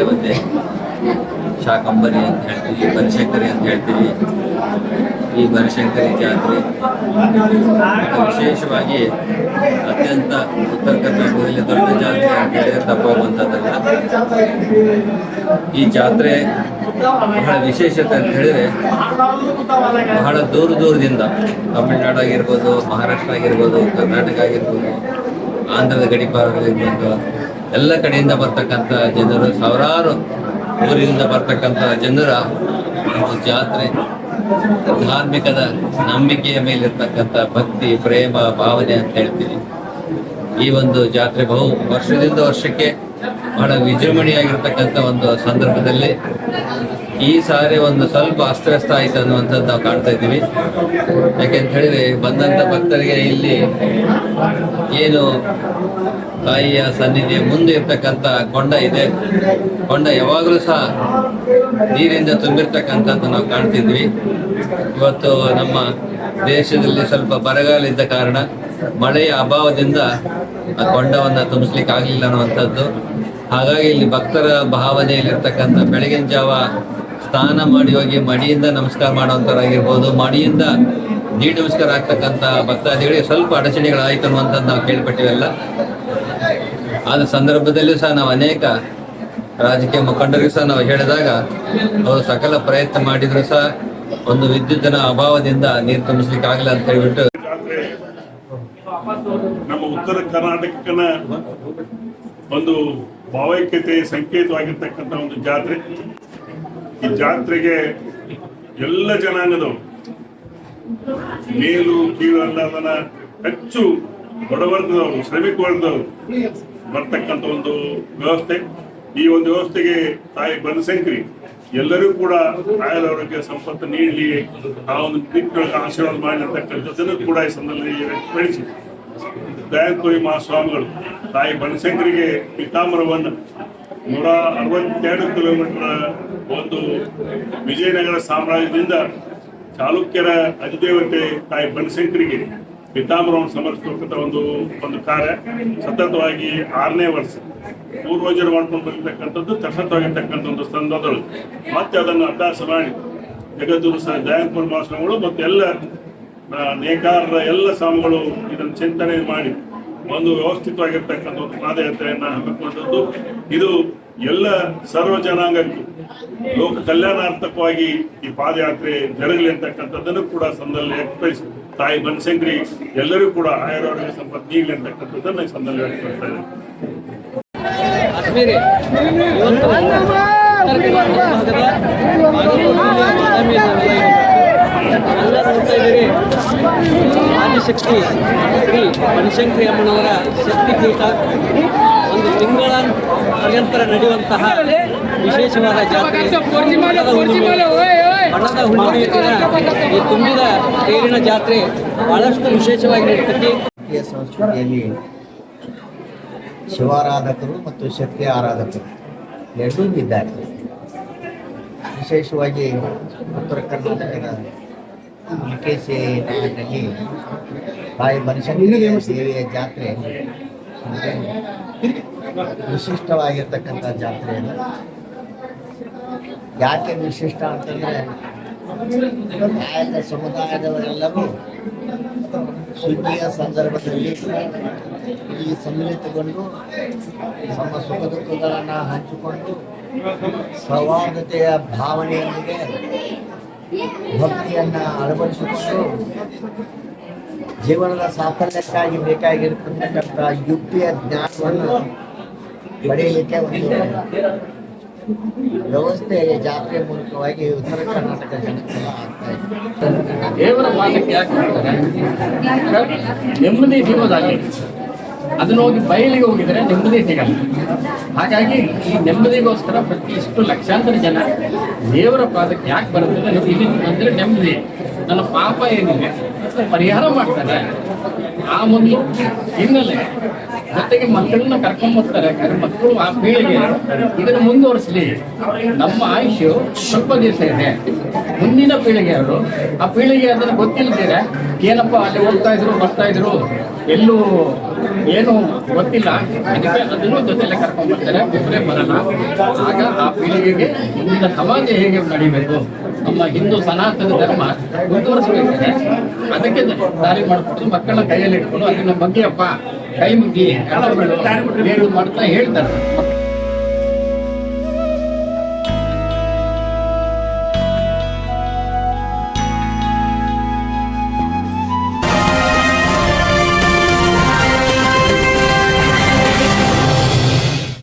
ದೇವತೆ. ಶಾಕಂಬರಿ ಅಂತ ಹೇಳ್ತೀವಿ, ಬನಶಂಕರಿ ಅಂತ ಹೇಳ್ತೀವಿ. ಈ ಬನಶಂಕರಿ ಜಾತ್ರೆ ವಿಶೇಷವಾಗಿ ಅತ್ಯಂತ ಉತ್ತರ ಕರ್ನಾಟಕದಲ್ಲಿ ದೊಡ್ಡ ಜಾತ್ರೆ ಅಂತ ಹೇಳಿದ್ರೆ ತಪ್ಪಾಗುವಂಥದ್ದಲ್ಲ ಈ ಜಾತ್ರೆ ಬಹಳ ವಿಶೇಷತೆ ಅಂತ ಹೇಳಿದ್ರೆ ಬಹಳ ದೂರ ದೂರದಿಂದ ತಮಿಳುನಾಡು ಆಗಿರ್ಬೋದು, ಮಹಾರಾಷ್ಟ್ರ ಆಗಿರ್ಬೋದು, ಕರ್ನಾಟಕ ಆಗಿರ್ಬೋದು, ಆಂಧ್ರದ ಗಡಿಪಾರಗಳಿರ್ಬೋದು ಎಲ್ಲ ಕಡೆಯಿಂದ ಬರ್ತಕ್ಕಂಥ ಜನರು ಸಾವಿರಾರು ಊರಿನಿಂದ ಬರ್ತಕ್ಕಂಥ ಜನರ ಒಂದು ಜಾತ್ರೆ, ಧಾರ್ಮಿಕದ ನಂಬಿಕೆಯ ಮೇಲಿರ್ತಕ್ಕಂಥ ಭಕ್ತಿ, ಪ್ರೇಮ, ಭಾವನೆ ಅಂತ ಹೇಳ್ತೀವಿ. ಈ ಒಂದು ಜಾತ್ರೆ ಬಹು ವರ್ಷದಿಂದ ವರ್ಷಕ್ಕೆ ಬಹಳ ವಿಜೃಂಭಣೆಯಾಗಿರ್ತಕ್ಕಂಥ ಒಂದು ಸಂದರ್ಭದಲ್ಲಿ ಈ ಸಾರಿ ಒಂದು ಸ್ವಲ್ಪ ಅಸ್ತವ್ಯಸ್ತ ಆಯಿತು ಅನ್ನುವಂಥದ್ದು ನಾವು ಕಾಣ್ತಾ ಇದ್ದೀವಿ. ಯಾಕೆಂತ ಹೇಳಿದ್ರೆ ಬಂದಂಥ ಭಕ್ತರಿಗೆ ಇಲ್ಲಿ ಏನು ತಾಯಿಯ ಸನ್ನಿಧಿಯ ಮುಂದೆ ಇರ್ತಕ್ಕಂಥ ಕೊಂಡ ಇದೆ. ಕೊಂಡ ಯಾವಾಗಲೂ ಸಹ ನೀರಿಂದ ತುಂಬಿರ್ತಕ್ಕಂಥದ್ದು ನಾವು ಕಾಣ್ತಿದ್ವಿ. ಇವತ್ತು ನಮ್ಮ ದೇಶದಲ್ಲಿ ಸ್ವಲ್ಪ ಬರಗಾಲ ಇದ್ದ ಕಾರಣ ಮಳೆಯ ಅಭಾವದಿಂದ ಆ ಕೊಂಡವನ್ನು ತುಂಬಿಸ್ಲಿಕ್ಕೆ ಆಗಲಿಲ್ಲ ಅನ್ನುವಂಥದ್ದು. ಹಾಗಾಗಿ ಇಲ್ಲಿ ಭಕ್ತರ ಭಾವನೆಯಲ್ಲಿರ್ತಕ್ಕಂಥ ಬೆಳಗಿನ ಜಾವ ಸ್ನಾನ ಮಾಡಿ ಹೋಗಿ ಮಡಿಯಿಂದ ನಮಸ್ಕಾರ ಮಾಡುವಂಥವ್ರಾಗಿರ್ಬೋದು ಮಡಿಯಿಂದ ನೀರು ನಮಸ್ಕಾರ ಆಗ್ತಕ್ಕಂಥ ಭಕ್ತಾದಿಗಳಿಗೆ ಸ್ವಲ್ಪ ಅಡಚಣೆಗಳಾಯಿತು ಅನ್ನುವಂಥದ್ದು ನಾವು ಕೇಳ್ಪಟ್ಟಿವೆಲ್ಲ. ಆದ ಸಂದರ್ಭದಲ್ಲಿ ಸಹ ನಾವು ಅನೇಕ ರಾಜಕೀಯ ಮುಖಂಡರಿಗೂ ಸಹ ನಾವು ಹೇಳಿದಾಗ ಅವರು ಸಕಲ ಪ್ರಯತ್ನ ಮಾಡಿದ್ರು ಸಹ ಒಂದು ವಿದ್ಯುತ್ತಿನ ಅಭಾವದಿಂದ ನೀರು ತುಂಬಿಸ್ಲಿಕ್ಕೆ ಆಗಲ್ಲ ಅಂತ ಹೇಳ್ಬಿಟ್ಟು. ನಮ್ಮ ಉತ್ತರ ಕರ್ನಾಟಕನ ಒಂದು ಭಾವೈಕ್ಯತೆ ಸಂಕೇತವಾಗಿರ್ತಕ್ಕಂಥ ಒಂದು ಜಾತ್ರೆ. ಈ ಜಾತ್ರೆಗೆ ಎಲ್ಲ ಜನಾಂಗದವರು. ಮೇಲು, ಕೀಳು ಅಲ್ಲದನ್ನ ಹೆಚ್ಚು ಬಡವರ್ಗದವರು ಶ್ರಮಿಕ ವರ್ಗದವರು ಬರ್ತಕ್ಕಂಥ ಒಂದು ವ್ಯವಸ್ಥೆ. ಈ ಒಂದು ವ್ಯವಸ್ಥೆಗೆ ತಾಯಿ ಬನಶಂಕರಿ, ಎಲ್ಲರೂ ಕೂಡ ಆಯುರಾರೋಗ್ಯ ಸಂಪತ್ತು ನೀಡಲಿ, ಆ ಒಂದು ನಿಟ್ಟಿನೊಳಗೆ ಆಶೀರ್ವಾದ ಮಾಡಿರ್ತಕ್ಕಂಥದ್ದನ್ನು ಕೂಡ ಈ ಸಂದರ್ಭದಲ್ಲಿ ವ್ಯಕ್ತಪಡಿಸಿ ದಯಾಕೋಯಿ ಮಹಾಸ್ವಾಮಿಗಳು ತಾಯಿ ಬನಶಂಕರಿಗೆ ಪೀತಾಂಬರವನ್ನು ನೂರ ಅರವತ್ತೆರಡು ಕಿಲೋಮೀಟರ್ ಒಂದು ವಿಜಯನಗರ ಸಾಮ್ರಾಜ್ಯದಿಂದ ಚಾಲುಕ್ಯರ ಅಧಿದೇವತೆ ತಾಯಿ ಬನಶಂಕರಿಗೆ ಪಿತಾಮರವನ್ನು ಸಮರ್ಪಿಸ್ತಕ್ಕಂಥ ಒಂದು ಒಂದು ಕಾರ್ಯ ಸತತವಾಗಿ ಆರನೇ ವರ್ಷ. ಪೂರ್ವಜರು ಮಾಡ್ಕೊಂಡು ಬಂದಿರತಕ್ಕಂಥದ್ದು ಸತತವಾಗಿರ್ತಕ್ಕಂಥ ಒಂದು ಸಂದರ್ಭದಲ್ಲಿ ಮತ್ತೆ ಅದನ್ನು ಅಭ್ಯಾಸ ಮಾಡಿ ಜಗದ್ಗುರು ಸಹ ದಯಾನಪುರ ಮಹಾಸ್ವಾಮಿಗಳು ಮತ್ತು ಎಲ್ಲ ನೇಕಾರರ ಎಲ್ಲ ಸ್ವಾಮಿಗಳು ಇದನ್ನು ಚಿಂತನೆ ಮಾಡಿ ಒಂದು ವ್ಯವಸ್ಥಿತವಾಗಿರ್ತಕ್ಕಂಥ ಒಂದು ಪಾದಯಾತ್ರೆಯನ್ನ ಹಮ್ಮಿಕೊಂಡದ್ದು. ಇದು ಎಲ್ಲ ಸರ್ವ ಜನಾಂಗಕ್ಕೂ ಲೋಕ ಕಲ್ಯಾಣಾರ್ಥಕವಾಗಿ ಈ ಪಾದಯಾತ್ರೆ ಜರುಗಲಿ ಅಂತಕ್ಕಂಥದ್ದನ್ನು ಕೂಡ ಸಂದಲ್ಲಿ ಎಕ್ಸ್ಪ್ರೆಸ್ ತಾಯಿ ಬನಶಂಕರಿ ಎಲ್ಲರೂ ಕೂಡ ಆಯುರ್ವೇದ ಸಂಪತ್ತು ನೀಡಲಿ ಅಂತಕ್ಕಂಥದ್ದನ್ನು ಸಂದಲ್ಲಿ ವ್ಯಕ್ತಪಡಿಸ್ತಾ ಇದ್ದಾರೆ. ಆದಿಶಕ್ತಿ ಶ್ರೀ ಬನಶಂಕರಿ ಅಮ್ಮನವರ ಶಕ್ತಿಪೀಠ. ಒಂದು ತಿಂಗಳ ಪರ್ಯಂತರ ನಡೆಯುವಂತಹ ವಿಶೇಷವಾದ ಜಾತ್ರೆ. ಬಣ್ಣದ ಹುಣ್ಣಿಮೆ. ಬಣ್ಣದ ಹುಣ್ಣಿಮೆ ದಿನ ಈ ತುಂಬಿದ ತೇರಿನ ಜಾತ್ರೆ ಬಹಳಷ್ಟು ವಿಶೇಷವಾಗಿ ನಡೆಯುತ್ತದೆ ಸಂಸ್ಕೃತಿಯಲ್ಲಿ ಶಿವಾರಾಧಕರು ಮತ್ತು ಶಕ್ತಿ ಆರಾಧಕರು ಎರಡೂ ಇದ್ದಾರೆ ವಿಶೇಷವಾಗಿ ಉತ್ತರ ಕರ್ನಾಟಕದ ಸಿ ನಾಡಿನಲ್ಲಿ ತಾಯಿ ಬನಶಂಕರಿ ದೇವಿಯ ಜಾತ್ರೆ. ವಿಶಿಷ್ಟವಾಗಿರ್ತಕ್ಕಂಥ ಜಾತ್ರೆ ಅದು. ಯಾಕೆ ವಿಶಿಷ್ಟ ಅಂತಂದರೆ ಆಯಾ ಸಮುದಾಯದವರೆಲ್ಲರೂ ಸುಗ್ಗಿಯ ಸಂದರ್ಭದಲ್ಲಿ ಇಲ್ಲಿ ಸಮ್ಮಿಳಿತಗೊಂಡು ತಮ್ಮ ಸುಖ ದುಃಖಗಳನ್ನು ಹಂಚಿಕೊಂಡು ಸೌಹಾರ್ದತೆಯ ಭಾವನೆಯೊಂದಿಗೆ ಭಕ್ತಿಯನ್ನು ಅಳವಡಿಸಿಕೊಂಡು ಜೀವನದ ಸಾಫಲ್ಯಕ್ಕಾಗಿ ಬೇಕಾಗಿರ್ತಕ್ಕಂಥ ಯುಕ್ತಿಯ ಜ್ಞಾನವನ್ನು ಪಡೆಯಲಿಕ್ಕೆ ಒಂದು ವ್ಯವಸ್ಥೆ ಜಾತ್ರೆ ಮೂಲಕವಾಗಿ ಉತ್ತರ ಕರ್ನಾಟಕ ಜನಕ್ಕೆಲ್ಲ ಆಗ್ತಾ ಇದೆ. ದೇವರ ನೆಮ್ಮದಿ ಸಿಗೋದಾಗಲಿ ಅದನ್ನ ಹೋಗಿ ಬಯಲಿಗೆ ಹೋಗಿದ್ರೆ ನೆಮ್ಮದಿ ಸಿಗಲ್ಲ. ಹಾಗಾಗಿ ಈ ನೆಮ್ಮದಿಗೋಸ್ಕರ ಪ್ರತಿ ಇಷ್ಟು ಲಕ್ಷಾಂತರ ಜನ ದೇವರ ಪಾದಕ್ಕೆ ಯಾಕೆ ಬರುತ್ತೆ ಇಲ್ಲಿ ಅಂದ್ರೆ ನೆಮ್ಮದಿ. ನನ್ನ ಪಾಪ ಏನಿದೆ? ಪರಿಹಾರ ಮಾಡ್ತಾರೆ. ಆ ಮೊದಲು ಹಿನ್ನೆಲೆ ಜೊತೆಗೆ ಮಕ್ಕಳನ್ನ ಕರ್ಕೊಂಡ್ ಬರ್ತಾರೆ ಮಕ್ಕಳು ಆ ಪೀಳಿಗೆ ಇದನ್ನು ಮುಂದುವರಿಸಲಿ. ನಮ್ಮ ಆಯುಷ್ಯು ಸ್ವಲ್ಪ ದಿವಸ ಇದೆ. ಮುಂದಿನ ಪೀಳಿಗೆಯವರು ಆ ಪೀಳಿಗೆ ಅದನ್ನು ಗೊತ್ತಿಲ್ಲದಿರ ಏನಪ್ಪ ಅಲ್ಲಿ ಹೋಗ್ತಾ ಇದ್ರು, ಬರ್ತಾ ಇದ್ರು, ಎಲ್ಲೂ ಏನು ಗೊತ್ತಿಲ್ಲ. ಅದಕ್ಕೆ ಅದನ್ನು ಜೊತೆಲೆ ಕರ್ಕೊಂಡ್ ಬರ್ತಾರೆ ಒಬ್ಬರೇ ಬರಲ್ಲ. ಆಗ ಆ ಪೀಳಿಗೆಗೆ ಮುಂದಿನ ಸಮಾಜ ಹೇಗೆ ನಡಿಬೇಕು? ನಮ್ಮ ಹಿಂದೂ ಸನಾತನ ಧರ್ಮ ಮುಂದುವರಿಸಬೇಕಿದೆ. ಅದಕ್ಕೆ ದಾರಿ ಮಾಡಿಕೊಟ್ಟು ಮಕ್ಕಳ ಕೈಯಲ್ಲಿ ಇಟ್ಕೊಂಡು ಅದನ್ನ ಬಗ್ಗೆಯಪ್ಪ ಕೈ ಮುಗ್ಗಿ ಎಲ್ಲ ಬೇಡ, ಏನು ಮಾಡ್ತಾ ಹೇಳ್ತಾರೆ